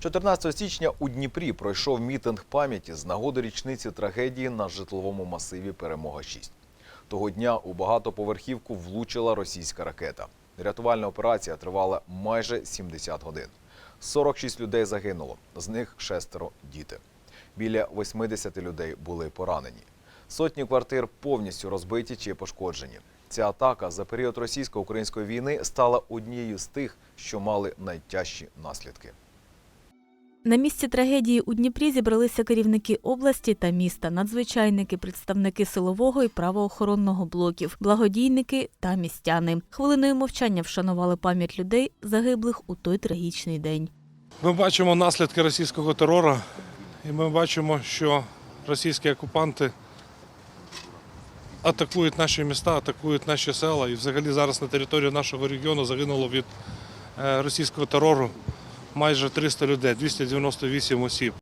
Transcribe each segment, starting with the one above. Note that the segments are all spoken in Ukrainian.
14 січня у Дніпрі пройшов мітинг пам'яті з нагоди річниці трагедії на житловому масиві Перемога 6 Того дня у багатоповерхівку влучила російська ракета. Рятувальна операція тривала майже 70 годин. 46 людей загинуло, з них шестеро діти. Біля 80 людей були поранені. Сотні квартир повністю розбиті чи пошкоджені. Ця атака за період російсько-української війни стала однією з тих, що мали найтяжчі наслідки. На місці трагедії у Дніпрі зібралися керівники області та міста, надзвичайники, представники силового і правоохоронного блоків, благодійники та містяни. Хвилиною мовчання вшанували пам'ять людей, загиблих у той трагічний день. Ми бачимо наслідки російського терору, і ми бачимо, що російські окупанти атакують наші міста, атакують наші села. І взагалі зараз на території нашого регіону загинуло від е, російського терору майже 300 людей, 298 осіб.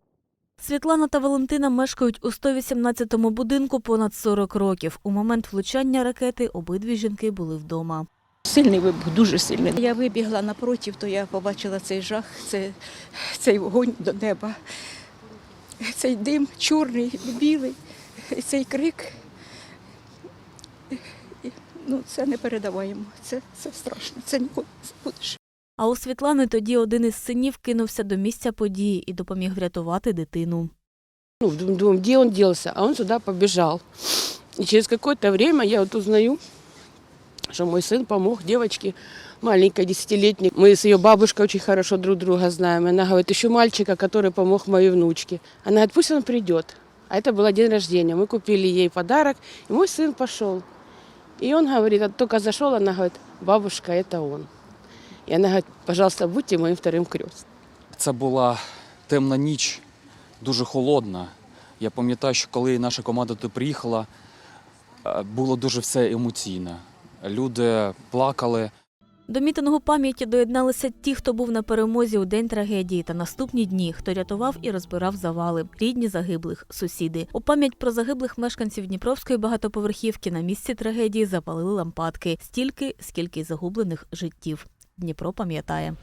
Світлана та Валентина мешкають у 118-му будинку понад 40 років. У момент влучання ракети обидві жінки були вдома. Сильний вибух, дуже сильний. Я вибігла напротив, то я побачила цей жах, це, цей вогонь до неба, цей дим чорний, білий, цей крик. Ну, це не передаваємо. Це, це страшно. Це ніколи не забудеш. А у Світлани тоді один із синів кинувся до місця події і допоміг врятувати дитину. Ну, дум- думаем, где он делся, а он сюда побежал. И через какое-то время я вот узнаю, что мой сын помог девочке маленькой, десятилетней. Мы с ее бабушкой очень хорошо друг друга знаем. Она говорит, еще мальчика, который помог моей внучке. Она говорит, пусть он придет. А это был день рождения. Мы купили ей подарок, и мой сын пошел. И он говорит, а только зашел, она говорит, бабушка, это он. И она говорит, пожалуйста, будьте моим вторым крестным. Це була темна ніч, дуже холодна. Я пам'ятаю, що коли наша команда туди приїхала, е, було дуже все емоційно. Люди плакали. До мітингу пам'яті доєдналися ті, хто був на перемозі у день трагедії та наступні дні, хто рятував і розбирав завали, рідні загиблих, сусіди. У пам'ять про загиблих мешканців Дніпровської багатоповерхівки на місці трагедії запалили лампадки стільки, скільки й загублених життів. Дніпро пам'ятає.